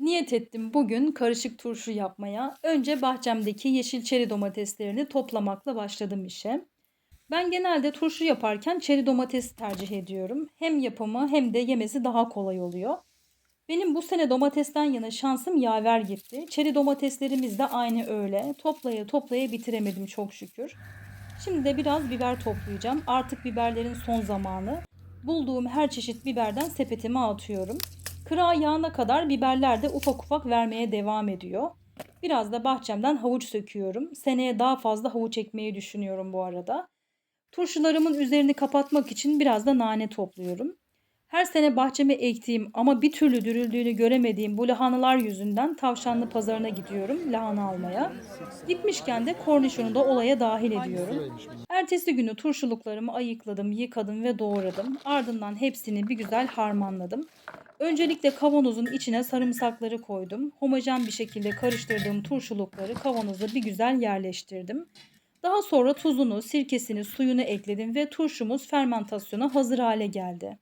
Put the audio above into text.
Niyet ettim bugün karışık turşu yapmaya. Önce bahçemdeki yeşil çeri domateslerini toplamakla başladım işe. Ben genelde turşu yaparken çeri domates tercih ediyorum. Hem yapımı hem de yemesi daha kolay oluyor. Benim bu sene domatesten yana şansım yaver gitti. Çeri domateslerimiz de aynı öyle. Toplaya toplaya bitiremedim çok şükür. Şimdi de biraz biber toplayacağım. Artık biberlerin son zamanı. Bulduğum her çeşit biberden sepetime atıyorum. Kıra yağına kadar biberler de ufak ufak vermeye devam ediyor. Biraz da bahçemden havuç söküyorum. Seneye daha fazla havuç ekmeyi düşünüyorum bu arada. Turşularımın üzerini kapatmak için biraz da nane topluyorum. Her sene bahçeme ektiğim ama bir türlü dürüldüğünü göremediğim bu lahanalar yüzünden tavşanlı pazarına gidiyorum lahana almaya. Gitmişken de kornişonu da olaya dahil ediyorum. Ertesi günü turşuluklarımı ayıkladım, yıkadım ve doğradım. Ardından hepsini bir güzel harmanladım. Öncelikle kavanozun içine sarımsakları koydum. Homojen bir şekilde karıştırdığım turşulukları kavanoza bir güzel yerleştirdim. Daha sonra tuzunu, sirkesini, suyunu ekledim ve turşumuz fermentasyona hazır hale geldi.